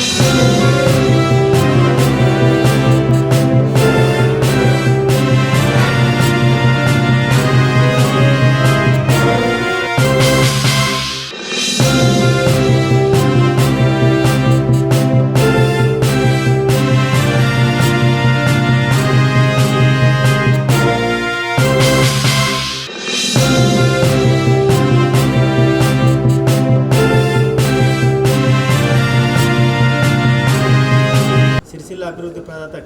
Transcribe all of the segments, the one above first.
సిరిసిల్ల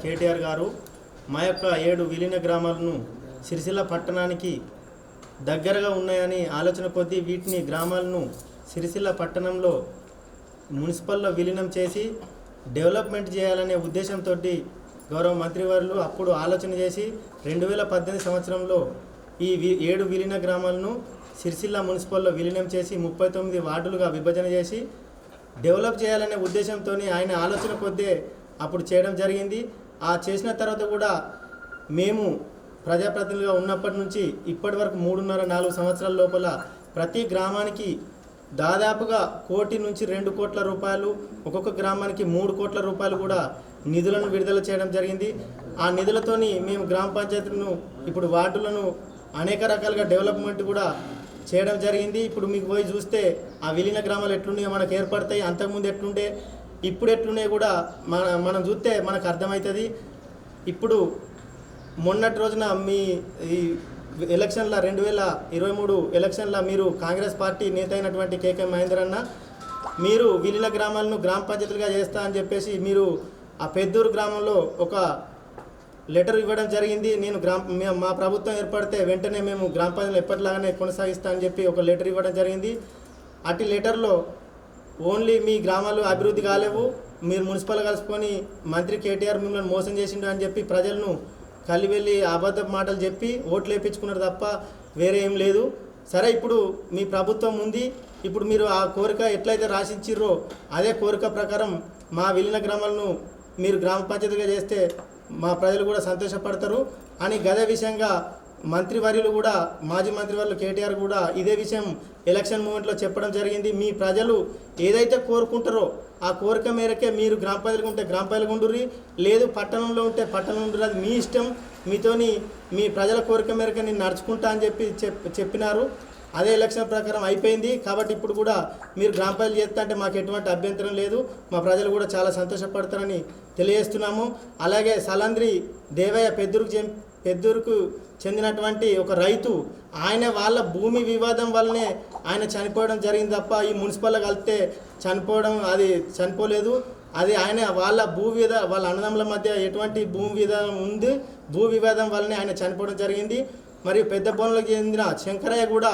కేటీఆర్ గారు మా యొక్క ఏడు విలీన గ్రామాలను సిరిసిల్ల పట్టణానికి దగ్గరగా ఉన్నాయని ఆలోచన కొద్దీ వీటిని గ్రామాలను సిరిసిల్ల పట్టణంలో మున్సిపల్లో విలీనం చేసి డెవలప్మెంట్ చేయాలనే ఉద్దేశంతో గౌరవ మంత్రివర్యులు అప్పుడు ఆలోచన చేసి రెండు వేల పద్దెనిమిది సంవత్సరంలో ఈ వి- ఏడు విలీన గ్రామాలను సిరిసిల్ల మున్సిపల్లో విలీనం చేసి ముప్పై తొమ్మిది వార్డులుగా విభజన చేసి డెవలప్ చేయాలనే ఉద్దేశంతో ఆయన ఆలోచన కొద్దే అప్పుడు చేయడం జరిగింది. ఆ చేసిన తర్వాత కూడా మేము ప్రజాప్రతినిధులుగా ఉన్నప్పటి నుంచి ఇప్పటి వరకు మూడున్నర నాలుగు సంవత్సరాల లోపల ప్రతి గ్రామానికి దాదాపుగా కోటి నుంచి రెండు కోట్ల రూపాయలు ఒక్కొక్క గ్రామానికి మూడు కోట్ల రూపాయలు కూడా నిధులను విడుదల చేయడం జరిగింది. ఆ నిధులతోని మేము గ్రామ పంచాయతీలను ఇప్పుడు వార్డులను అనేక రకాలుగా డెవలప్మెంట్ కూడా చేయడం జరిగింది. ఇప్పుడు మీకు పోయి చూస్తే ఆ విలీన గ్రామాలు ఎట్లున్నాయో మనకు ఏర్పడతాయి. అంతకుముందు ఎట్లుండే? ఇప్పుడు ఎట్లున్నాయి కూడా మన మనం చూస్తే మనకు అర్థమవుతుంది. ఇప్పుడు మొన్నటి రోజున మీ ఈ ఎలక్షన్ల రెండు వేల ఇరవై మూడు ఎలక్షన్ల మీరు కాంగ్రెస్ పార్టీ నేత అయినటువంటి కేకే మహేందర్ అన్న మీరు విలీన గ్రామాలను గ్రామ పంచాయతీలుగా చేస్తా అని చెప్పేసి మీరు ఆ పెద్దూరు గ్రామంలో ఒక లెటర్ ఇవ్వడం జరిగింది. నేను గ్రామ మా ప్రభుత్వం ఏర్పడితే వెంటనే మేము గ్రామ పంచాయతీలు ఎప్పటిలాగానే కొనసాగిస్తా అని చెప్పి ఒక లెటర్ ఇవ్వడం జరిగింది. అటు లెటర్లో ఓన్లీ మీ గ్రామాలు అభివృద్ధి కాలేవు. మీరు మున్సిపల్ కలుసుకొని మంత్రి కేటీఆర్ మిమ్మల్ని మోసం చేసిండు అని చెప్పి ప్రజలను కలి వెళ్ళి అబద్ధ మాటలు చెప్పి ఓట్లు వేయించుకున్నారు తప్ప వేరే ఏం లేదు. సరే ఇప్పుడు మీ ప్రభుత్వం ఉంది. ఇప్పుడు మీరు ఆ కోరిక ఎట్లయితే రాసిచ్చిర్రో అదే కోరిక ప్రకారం మా విలీన గ్రామాలను మీరు గ్రామ పంచాయతీగా చేస్తే మా ప్రజలు కూడా సంతోషపడతారు. అని గదే విషయంగా మంత్రివర్యులు కూడా మాజీ మంత్రివర్యులు కేటీఆర్ కూడా ఇదే విషయం ఎలక్షన్ మూమెంట్లో చెప్పడం జరిగింది. మీ ప్రజలు ఏదైతే కోరుకుంటారో ఆ కోరిక మేరకే మీరు గ్రామ ప్రజలకు ఉంటే గ్రామ ప్రజలకు ఉండుర్రి లేదు పట్టణంలో ఉంటే పట్టణం ఉండుర్రి. అది మీ ఇష్టం. మీతోని మీ ప్రజల కోరిక మేరకే నేను నడుచుకుంటా అని చెప్పి చెప్ చెప్పినారు. అదే ఎలక్షన్ ప్రకారం అయిపోయింది. కాబట్టి ఇప్పుడు కూడా మీరు గ్రామ పంచాయతీ చేస్తా అంటే మాకు ఎటువంటి అభ్యంతరం లేదు. మా ప్రజలు కూడా చాలా సంతోషపడతారని తెలియజేస్తున్నాము. అలాగే సలంద్రి దేవయ్య పెద్దూరుకు పెద్దూరుకు చెందినటువంటి ఒక రైతు ఆయన వాళ్ళ భూమి వివాదం వల్లనే ఆయన చనిపోవడం జరిగింది తప్ప ఈ మున్సిపల్ కలిపితే చనిపోవడం అది చనిపోలేదు. అది ఆయన వాళ్ళ భూ విధ వాళ్ళ అన్నదమ్ముల మధ్య ఎటువంటి భూమి విధానం ఉంది? భూ వివాదం వల్లనే ఆయన చనిపోవడం జరిగింది. మరియు పెద్ద బోన్లకు చెందిన శంకరయ్య కూడా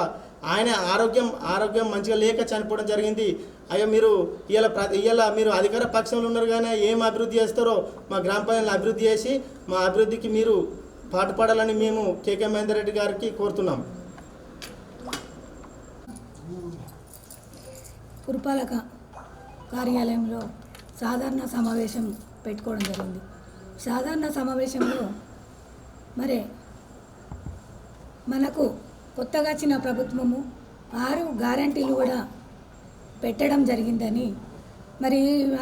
ఆయన ఆరోగ్యం ఆరోగ్యం మంచిగా లేక చనిపోవడం జరిగింది. అయ్యో మీరు ఇలా ప్ర ఇవాళ మీరు అధికార పక్షంలో ఉన్నారు కానీ ఏం అభివృద్ధి చేస్తారో మా గ్రామ పంచాయతీని అభివృద్ధి చేసి మా అభివృద్ధికి మీరు పాటుపడాలని మేము కేకే మహేందర్ రెడ్డి గారికి కోరుతున్నాం. పురపాలక కార్యాలయంలో సాధారణ సమావేశం పెట్టుకోవడం జరిగింది. సాధారణ సమావేశంలో మరి మనకు కొత్తగా వచ్చిన ప్రభుత్వము ఆరు గ్యారంటీలు కూడా పెట్టడం జరిగిందని మరి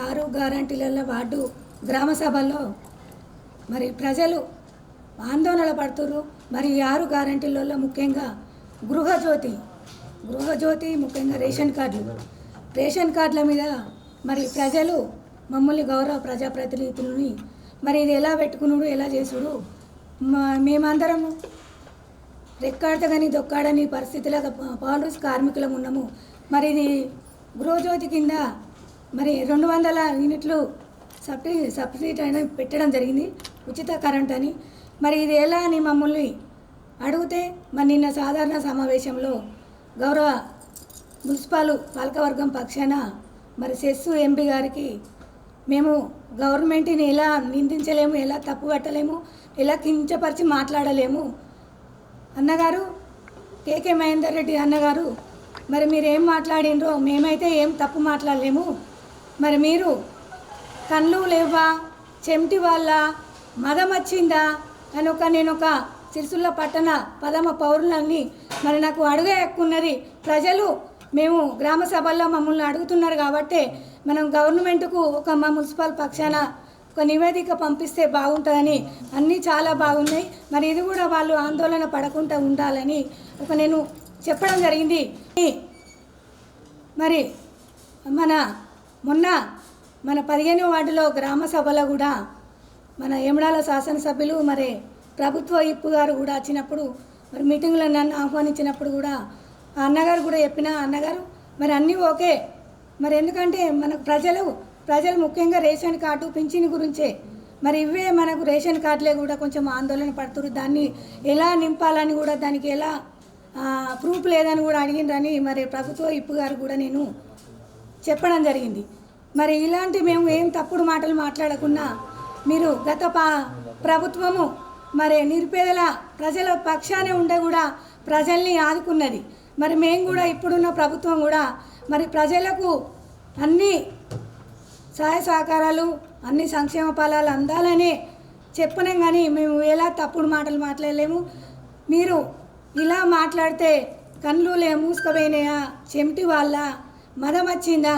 ఆరు గ్యారంటీలలో వార్డు గ్రామ సభల్లో మరి ప్రజలు ఆందోళన పడుతున్నారు మరి ఈ ఆరు గ్యారంటీలలో ముఖ్యంగా గృహజ్యోతి గృహజ్యోతి ముఖ్యంగా రేషన్ కార్డులు. రేషన్ కార్డుల మీద మరి ప్రజలు మమ్మల్ని గౌరవ ప్రజాప్రతినిధులని మరి ఇది ఎలా పెట్టుకున్నాడు ఎలా చేసుడు? మా- మేమందరము రెక్కాడతగని దొక్కాడని పరిస్థితిలో పౌరుస్ కార్మికులం ఉన్నాము. మరి ఇది గృహజ్యోతి కింద మరి రెండు వందల యూనిట్లు సబ్సిడీ సబ్సిడీ పెట్టడం జరిగింది. ఉచిత కరెంట్ అని మరి ఇది ఎలా అని మమ్మల్ని అడిగితే మరి నిన్న సాధారణ సమావేశంలో గౌరవ మున్సిపాలు పాలకవర్గం పక్షాన మరి సెస్సు ఎంపీ గారికి మేము గవర్నమెంట్ని ఎలా నిందించలేము ఎలా తప్పు పెట్టలేము ఎలా కించపరిచి మాట్లాడలేము. అన్నగారు కేకే మహేందర్ రెడ్డి అన్నగారు మరి మీరు ఏం మాట్లాడినరో మేమైతే ఏం తప్పు మాట్లాడలేము. మరి మీరు కళ్ళు లేవా చెమిటి వాళ్ళ మదం వచ్చిందా కనుక ఒక నేను ఒక సిరిసిల్ల పట్టణ పదమ పౌరులని మరి నాకు అడుగే ఎక్కున్నది ప్రజలు మేము గ్రామ సభల్లో మమ్మల్ని అడుగుతున్నారు కాబట్టి మనం గవర్నమెంట్కు ఒక మా మున్సిపల్ పక్షాన ఒక నివేదిక పంపిస్తే బాగుంటుందని అన్నీ చాలా బాగున్నాయి. మరి ఇది కూడా వాళ్ళు ఆందోళన పడకుండా ఉండాలని ఒక నేను చెప్పడం జరిగింది. మరి మన మొన్న మన పదిహేను వార్డులో గ్రామ సభలో కూడా మన ఎమడాల శాసనసభ్యులు మరి ప్రభుత్వ ఇప్పు గారు కూడా వచ్చినప్పుడు మరి మీటింగ్లో నన్ను ఆహ్వానించినప్పుడు కూడా అన్నగారు కూడా చెప్పిన అన్నగారు మరి అన్నీ ఓకే. మరి ఎందుకంటే మనకు ప్రజలు ప్రజలు ముఖ్యంగా రేషన్ కార్డు పింఛన్ గురించే. మరి ఇవే మనకు రేషన్ కార్డులే కూడా కొంచెం ఆందోళన పడుతున్నారు దాన్ని ఎలా నింపాలని కూడా దానికి ఎలా ప్రూఫ్ లేదని కూడా అడిగిండ్రని మరి ప్రభుత్వ ఇప్పు గారు కూడా నేను చెప్పడం జరిగింది. మరి ఇలాంటి మేము ఏం తప్పుడు మాటలు మాట్లాడకుండా మీరు గత ప్రభుత్వము మరి నిరుపేదల ప్రజల పక్షానే ఉండే కూడా ప్రజల్ని ఆదుకున్నది. మరి మేము కూడా ఇప్పుడున్న ప్రభుత్వం కూడా మరి ప్రజలకు అన్ని సహాయ సహకారాలు అన్ని సంక్షేమ ఫలాలు అందాలనే చెప్పలేం కానీ మేము ఎలా తప్పుడు మాటలు మాట్లాడలేము. మీరు ఇలా మాట్లాడితే కళ్ళు లే మూసుకపోయినాయా? చెమిటి వాళ్ళ మదం వచ్చిందా?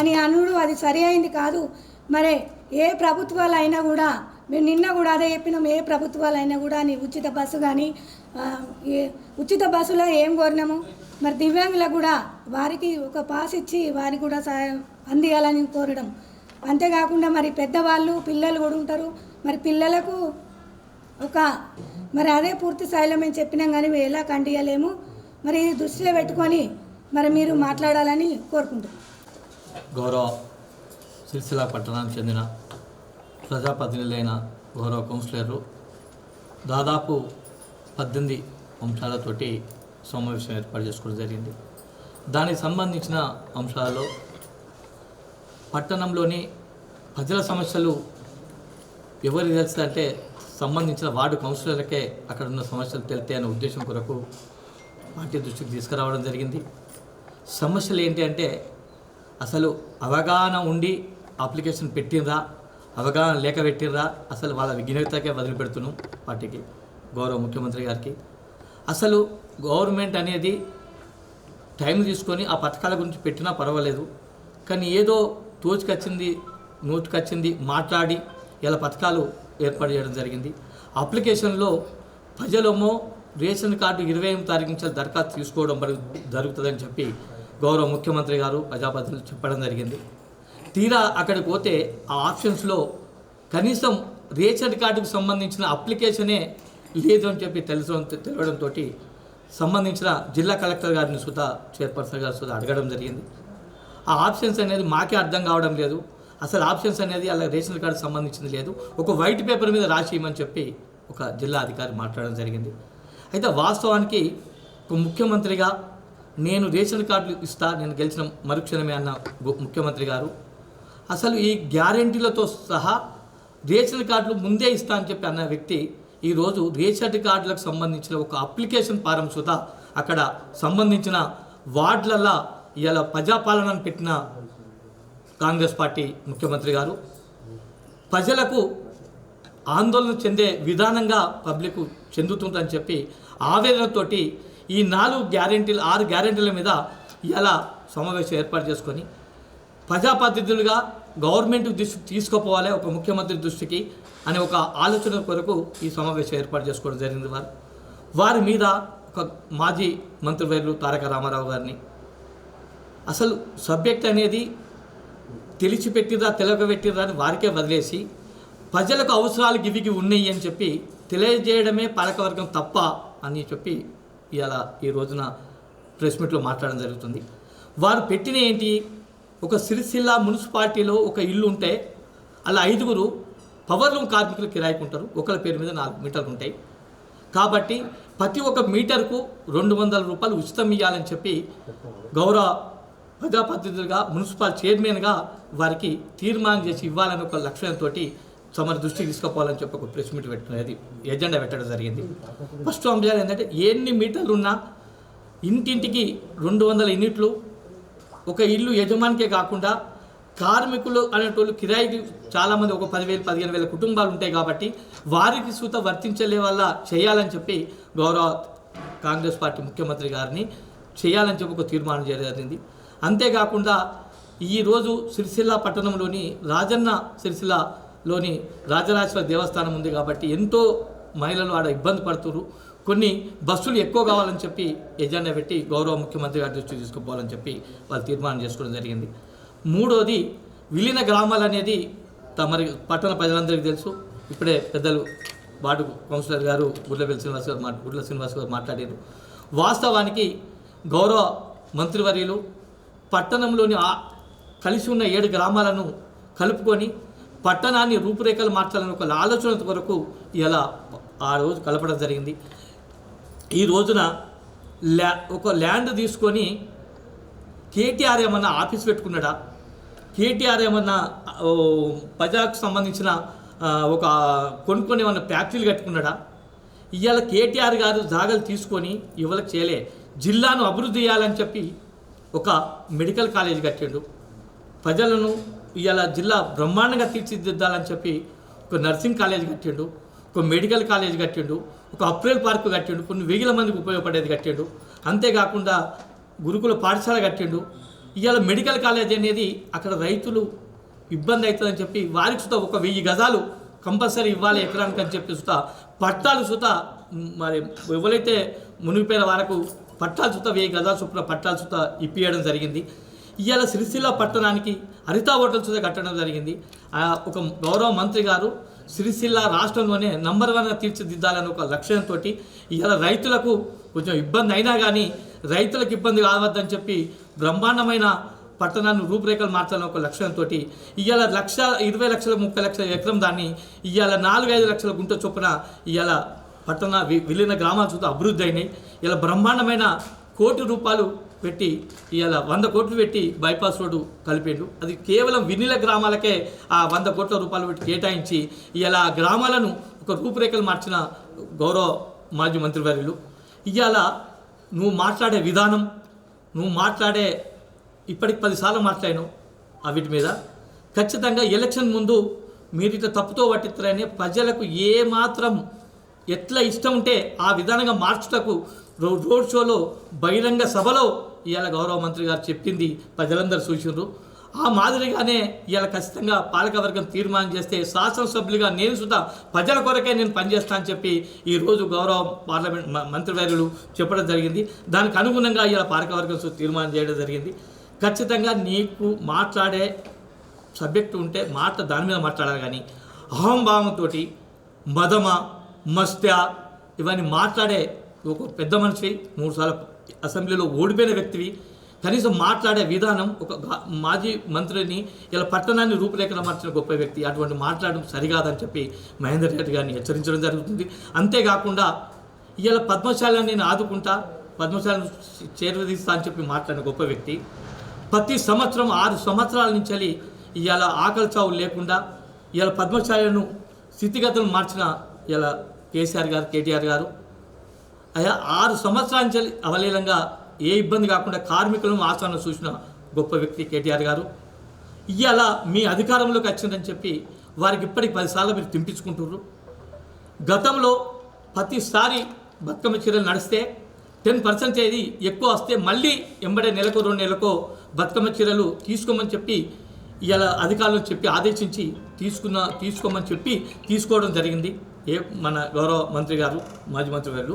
అని అనుడు అది సరి అయింది కాదు. మరి ఏ ప్రభుత్వాలు అయినా కూడా మేము నిన్న కూడా అదే చెప్పినాం ఏ ప్రభుత్వాలు అయినా కూడా నీ ఉచిత బస్సు కానీ ఏ ఉచిత బస్సులో ఏం కోరినాము? మరి దివ్యాంగులకు కూడా వారికి ఒక పాస్ ఇచ్చి వారికి కూడా సహాయం అందియాలని కోరడం. అంతేకాకుండా మరి పెద్దవాళ్ళు పిల్లలు కూడా ఉంటారు. మరి పిల్లలకు ఒక మరి అదే పూర్తి స్థాయిలో మేము చెప్పినాం కానీ మేము ఎలా కండియలేము? మరి దృష్టిలో పెట్టుకొని మరి మీరు మాట్లాడాలని కోరుకుంటున్నాం. గౌరవ సిరిసిల్ల పట్టణానికి చెందిన ప్రజాప్రతినిధులైన గౌరవ కౌన్సిలర్లు దాదాపు పద్దెనిమిది అంశాలతోటి సమావేశం ఏర్పాటు చేసుకోవడం జరిగింది. దానికి సంబంధించిన అంశాలలో పట్టణంలోని ప్రజల సమస్యలు ఎవరు తెలుస్తుందంటే సంబంధించిన వార్డు కౌన్సిలర్లకే అక్కడ ఉన్న సమస్యలు తెలితే అనే ఉద్దేశం కొరకు పార్టీ దృష్టికి తీసుకురావడం జరిగింది. సమస్యలు ఏంటి అంటే అసలు అవగాహన ఉండి అప్లికేషన్ పెట్టిండ్రా అవగాహన లేక పెట్టిండ్రా అసలు వాళ్ళ విజ్ఞతకే వదిలిపెడుతున్నాం పార్టీకి గౌరవ ముఖ్యమంత్రి గారికి. అసలు గవర్నమెంట్ అనేది టైం తీసుకొని ఆ పథకాల గురించి పెట్టినా పర్వాలేదు. కానీ ఏదో తోచుకొచ్చింది నోటుకొచ్చింది మాట్లాడి ఇలా పథకాలు ఏర్పాటు చేయడం జరిగింది. అప్లికేషన్లో ప్రజలమో రేషన్ కార్డు ఇరవై ఎనిమిది తారీఖు నుంచి దరఖాస్తు తీసుకోవడం జరుగుతుందని చెప్పి గౌరవ ముఖ్యమంత్రి గారు ప్రజాప్రతినిధులు చెప్పడం జరిగింది. తీరా అక్కడికి పోతే ఆ ఆప్షన్స్లో కనీసం రేషన్ కార్డుకు సంబంధించిన అప్లికేషనే లేదు అని చెప్పి తెలుసు తెలియడంతో సంబంధించిన జిల్లా కలెక్టర్ గారిని సుతా చైర్పర్సన్ గారు సుతా అడగడం జరిగింది. ఆ ఆప్షన్స్ అనేది మాకే అర్థం కావడం లేదు. అసలు ఆప్షన్స్ అనేది అలా రేషన్ కార్డు సంబంధించింది లేదు. ఒక వైట్ పేపర్ మీద రాసి ఇవ్వమని చెప్పి ఒక జిల్లా అధికారి మాట్లాడడం జరిగింది. అయితే వాస్తవానికి ఒక ముఖ్యమంత్రిగా నేను రేషన్ కార్డులు ఇస్తా నేను గెలిచిన మరుక్షణమే అన్న గు- ముఖ్యమంత్రి గారు అసలు ఈ గ్యారెంటీలతో సహా రేషన్ కార్డులు ముందే ఇస్తా అని చెప్పి అన్న వ్యక్తి ఈరోజు రేషన్ కార్డులకు సంబంధించిన ఒక అప్లికేషన్ ఫారం సుతా అక్కడ సంబంధించిన వార్డులలో ఇలా ప్రజాపాలనను పెట్టిన కాంగ్రెస్ పార్టీ ముఖ్యమంత్రి గారు. ప్రజలకు ఆందోళన చెందే విధానంగా పబ్లిక్ చెందుతుందని చెప్పి ఆవేదనతోటి ఈ నాలుగు గ్యారెంటీలు ఆరు గ్యారెంటీల మీద ఇలా సమావేశం ఏర్పాటు చేసుకొని ప్రజాప్రతినిధులుగా గవర్నమెంట్ దృష్టికి తీసుకుపోవాలి ఒక ముఖ్యమంత్రి దృష్టికి అనే ఒక ఆలోచన కొరకు ఈ సమావేశం ఏర్పాటు చేసుకోవడం జరిగింది వారు. వారి మీద ఒక మాజీ మంత్రివర్యులు తారక రామారావు గారిని అసలు సబ్జెక్ట్ అనేది తెలిసిపెట్టిరా తెలగబెట్టిరా అని వారికే వదిలేసి ప్రజలకు అవసరాలు గివికి ఉన్నాయి అని చెప్పి తెలియజేయడమే పాలకవర్గం తప్ప అని చెప్పి ఇవాళ ఈ రోజున ప్రెస్ మీట్లో మాట్లాడడం జరుగుతుంది. వారు పెట్టిన ఏంటి? ఒక సిరిసిల్ల మున్సిపాలిటీలో ఒక ఇల్లు ఉంటే అలా ఐదుగురు పవర్ లూమ్ కార్మికులు కిరాయికుంటారు. ఒకరి పేరు మీద నాలుగు మీటర్లు ఉంటాయి. కాబట్టి ప్రతి ఒక్క మీటర్కు రెండు వందల రూపాయలు ఉచితం ఇవ్వాలని చెప్పి గౌరవ ప్రజాప్రతినిధులుగా మున్సిపల్ చైర్మన్గా వారికి తీర్మానం చేసి ఇవ్వాలని ఒక లక్ష్యంతో తమ దృష్టికి తీసుకుపోవాలని చెప్పి ఒక ప్రెస్ మీట్ పెట్టినది ఎజెండా పెట్టడం జరిగింది. ఫస్ట్ అంశాలు ఏంటంటే ఎన్ని మీటర్లు ఉన్నా ఇంటింటికి రెండు వందల యూనిట్లు ఒక ఇల్లు యజమానికే కాకుండా కార్మికులు అనేటోళ్ళు కిరాయికి చాలామంది ఒక పదివేలు పదిహేను వేల కుటుంబాలు ఉంటాయి కాబట్టి వారికి సూత వర్తించలే వల్ల చేయాలని చెప్పి గౌరవ కాంగ్రెస్ పార్టీ ముఖ్యమంత్రి గారిని చేయాలని చెప్పి ఒక తీర్మానం చేయడం జరిగింది. అంతేకాకుండా ఈరోజు సిరిసిల్ల పట్టణంలోని రాజన్న సిరిసిల్లలోని రాజరాజేశ్వర దేవస్థానం ఉంది కాబట్టి ఎంతో మహిళలు ఆడ ఇబ్బంది పడుతున్నారు. కొన్ని బస్సులు ఎక్కువ కావాలని చెప్పి ఎజెండా పెట్టి గౌరవ ముఖ్యమంత్రి గారి దృష్టికి తీసుకుపోవాలని చెప్పి వాళ్ళు తీర్మానం చేసుకోవడం జరిగింది. మూడోది విలీన గ్రామాలు అనేది తమరి పట్టణ ప్రజలందరికీ తెలుసు. ఇప్పుడే పెద్దలు వార్డు కౌన్సిలర్ గారు గుడ్లపల్లి శ్రీనివాస్ గారు మా గుడ్ల శ్రీనివాస్ గారు మాట్లాడారు. వాస్తవానికి గౌరవ మంత్రివర్యులు పట్టణంలోని కలిసి ఉన్న ఏడు గ్రామాలను కలుపుకొని పట్టణాన్ని రూపురేఖలు మార్చాలని ఒక ఆలోచన కొరకు ఇలా ఆ రోజు కలపడం జరిగింది. ఈ రోజున ల్యా ఒక ల్యాండ్ తీసుకొని కేటీఆర్ ఏమన్నా ఆఫీస్ పెట్టుకున్నాడా? కేటీఆర్ ఏమన్నా ప్రజలకు సంబంధించిన ఒక కొనుక్కొని ఏమన్నా ఫ్యాక్టరీలు కట్టుకున్నాడా? ఇవాళ కేటీఆర్ గారు జాగాలు తీసుకొని ఇవాళ చేయలే. జిల్లాను అభివృద్ధి చేయాలని చెప్పి ఒక మెడికల్ కాలేజ్ కట్టిండు. ప్రజలను ఇవాళ జిల్లా బ్రహ్మాండంగా తీర్చిదిద్దాలని చెప్పి ఒక నర్సింగ్ కాలేజ్ కట్టిండు. ఒక మెడికల్ కాలేజ్ కట్టిండు. ఒక అప్రేల్ పార్కు కట్టిండు కొన్ని వేల మందికి ఉపయోగపడేది కట్టిండు. అంతేకాకుండా గురుకుల పాఠశాల కట్టిండు. ఇవాళ మెడికల్ కాలేజ్ అనేది అక్కడ రైతులు ఇబ్బంది అవుతుందని చెప్పి వారికి సుతా ఒక వెయ్యి గజాలు కంపల్సరీ ఇవ్వాలి ఎకరానికి అని చెప్పి సుతా పట్టాలు సుత మరి ఎవరైతే మునిగిపోయిన వారకు పట్టాలు సుత వెయ్యి గజాలు చొప్పున పట్టాలు సుత ఇప్పియడం జరిగింది. ఇవాళ సిరిసిల్ల పట్టణానికి హరిత హోటల్ సుత కట్టడం జరిగింది. ఒక గౌరవ మంత్రి గారు సిరిసిల్ల రాష్ట్రంలోనే నంబర్ వన్గా తీర్చిదిద్దాలని ఒక లక్ష్యంతో ఇలా రైతులకు కొంచెం ఇబ్బంది అయినా కానీ రైతులకు ఇబ్బంది కావద్దని చెప్పి బ్రహ్మాండమైన పట్టణాన్ని రూపురేఖలు మార్చాలని ఒక లక్ష్యంతో ఇవాళ లక్ష ఇరవై లక్షల ముప్పై లక్షల ఎకరం దాన్ని ఇవాళ నాలుగు ఐదు లక్షల గుంట చొప్పున ఇవాళ పట్టణ విలీన గ్రామాల చుట్టూ అభివృద్ధి అయినాయి. ఇలా బ్రహ్మాండమైన కోటి రూపాయలు పెట్టి ఇవాళ వంద కోట్లు పెట్టి బైపాస్ రోడ్డు కలిపిండు అది కేవలం వినిల గ్రామాలకే ఆ వంద కోట్ల రూపాయలు పెట్టి కేటాయించి ఇవాళ ఆ గ్రామాలను ఒక రూపురేఖలు మార్చిన గౌరవ మాజీ మంత్రివర్యులు ఇవాళ నువ్వు మాట్లాడే విధానం నువ్వు మాట్లాడే ఇప్పటికి పదిసార్లు మాట్లాడాను ఆ వీటి మీద. ఖచ్చితంగా ఎలక్షన్ ముందు మీరు ఇట్లా తప్పుతో పట్టిస్తారని ప్రజలకు ఏ మాత్రం ఎట్లా ఇష్టం ఉంటే ఆ విధానంగా మార్చుటకు రోడ్ షోలో బహిరంగ సభలో ఇవాళ గౌరవ మంత్రి గారు చెప్పింది ప్రజలందరూ చూసిండ్రు ఆ మాదిరిగానే ఇవాళ ఖచ్చితంగా పాలకవర్గం తీర్మానం చేస్తే శాసనసభ్యులుగా నేను సుధా ప్రజల కొరకే నేను పనిచేస్తా అని చెప్పి ఈరోజు గౌరవ పార్లమెంట్ మంత్రివర్యులు చెప్పడం జరిగింది. దానికి అనుగుణంగా ఇవాళ పాలకవర్గం తీర్మానం చేయడం జరిగింది. ఖచ్చితంగా నీకు మాట్లాడే సబ్జెక్టు ఉంటే మాట దాని మీద మాట్లాడాలి కానీ అహంభావంతో మదమ మస్త్య ఇవన్నీ మాట్లాడే ఒక పెద్ద మనిషి మూడుసార్లు అసెంబ్లీలో ఓడిపోయిన వ్యక్తివి కనీసం మాట్లాడే విధానం ఒక మాజీ మంత్రిని ఇలా పట్టణాన్ని రూపురేఖలు మార్చిన గొప్ప వ్యక్తి అటువంటి మాట్లాడడం సరికాదని చెప్పి మహేందర్ రెడ్డి గారిని హెచ్చరించడం జరుగుతుంది. అంతేకాకుండా ఇలా పద్మశాలని నేను ఆదుకుంటా పద్మశాలను చేరదీస్తా అని చెప్పి మాట్లాడిన గొప్ప వ్యక్తి ప్రతి సంవత్సరం ఆరు సంవత్సరాల నుంచి ఇవాళ ఆకలి చావులు లేకుండా ఇవాళ పద్మశాలను స్థితిగతులు మార్చిన ఇలా కేసీఆర్ గారు కేటీఆర్ గారు ఆరు సంవత్సరాల నుంచి అవలీలంగా ఏ ఇబ్బంది కాకుండా కార్మికులను ఆచరణ చూసిన గొప్ప వ్యక్తి కేటీఆర్ గారు. ఇవాళ మీ అధికారంలోకి వచ్చిందని చెప్పి వారికి ఇప్పటికి పదిసార్లు మీరు తింపించుకుంటున్నారు గతంలో ప్రతిసారి బతుకమ్మ చీరలు నడిస్తే టెన్ పర్సెంటేజ్ ఎక్కువ వస్తే మళ్ళీ ఎంబడే నెలకు రెండు నెలకో బతుకమ్మ చీరలు తీసుకోమని చెప్పి ఇలా అధికారులను చెప్పి ఆదేశించి తీసుకున్న తీసుకోమని చెప్పి తీసుకోవడం జరిగింది. ఏ మన గౌరవ మంత్రి గారు మాజీ మంత్రి గారు.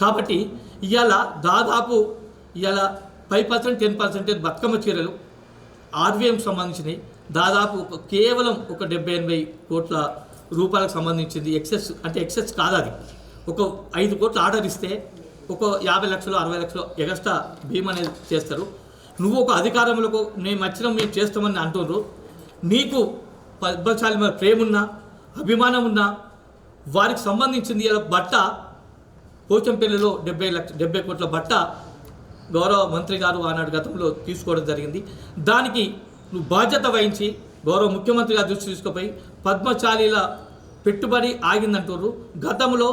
కాబట్టి ఇవాళ దాదాపు ఇవాళ five percent ten percentage Bathukamma చీరలు ఆర్వీఎంకి సంబంధించినవి దాదాపు కేవలం ఒక డెబ్బై ఎనభై కోట్ల రూపాయలకు సంబంధించింది. ఎక్సెస్ అంటే ఎక్సెస్ కాదు అది ఒక ఐదు కోట్లు ఆర్డర్ ఇస్తే ఒక యాభై లక్షలు అరవై లక్షలు ఎగస్ట్రా భీమా అనేది చేస్తారు. నువ్వు ఒక అధికారంలో మేము వచ్చిన మేము చేస్తామని అంటున్నారు నీకు పద్మశాలి మీద ప్రేమ ఉన్నా అభిమానం ఉన్నా వారికి సంబంధించింది ఇలా బట్ట పోచంపల్లిలో డెబ్బై లక్ష డెబ్బై కోట్ల బట్ట గౌరవ మంత్రి గారు ఆనాడు గతంలో తీసుకోవడం జరిగింది. దానికి నువ్వు బాధ్యత వహించి గౌరవ ముఖ్యమంత్రి దృష్టి తీసుకుపోయి పద్మశాలీల పెట్టుబడి ఆగిందంటారు గతంలో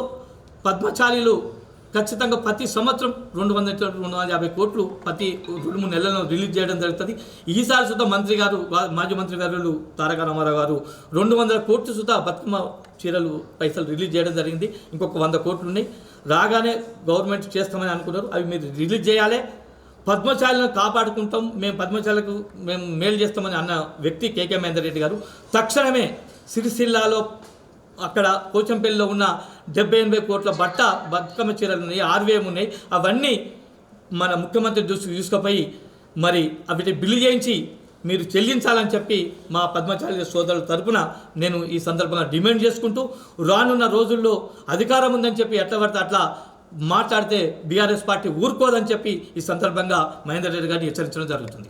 పద్మశాలీలు ఖచ్చితంగా ప్రతి సంవత్సరం రెండు వందల రెండు వందల యాభై కోట్లు ప్రతి రెండు మూడు నెలలను రిలీజ్ చేయడం జరుగుతుంది. ఈసారి సుత మంత్రి గారు మాజీ మంత్రి గారు తారక రామారావు గారు రెండు వందల కోట్లు సుత బతుకమ్మ చీరలు పైసలు రిలీజ్ చేయడం జరిగింది. ఇంకొక వంద కోట్లు ఉన్నాయి. రాగానే గవర్నమెంట్ చేస్తామని అనుకున్నారు. అవి మీరు రిలీజ్ చేయాలి. పద్మశాలను కాపాడుకుంటాం. మేము పద్మశాలకు మేము మేలు చేస్తామని అన్న వ్యక్తి కేకే మహేందర్ రెడ్డి గారు. తక్షణమే సిరిసిల్లాలో అక్కడ పోచంపల్లిలో ఉన్న డెబ్బై ఎనభై కోట్ల బట్ట బతుకమ్మ చీరలు ఉన్నాయి ఆర్వీఎం ఉన్నాయి. అవన్నీ మన ముఖ్యమంత్రి దృష్టికి తీసుకుపోయి మరి అవిటి బిల్లు చేయించి మీరు చెల్లించాలని చెప్పి మా పద్మచారి సోదరుల తరపున నేను ఈ సందర్భంగా డిమాండ్ చేసుకుంటూ రానున్న రోజుల్లో అధికారం ఉందని చెప్పి ఎట్లా పడితే అట్లా మాట్లాడితే బీఆర్ఎస్ పార్టీ ఊరుకోదని చెప్పి ఈ సందర్భంగా మహేందర్ రెడ్డి గారిని హెచ్చరించడం జరుగుతుంది.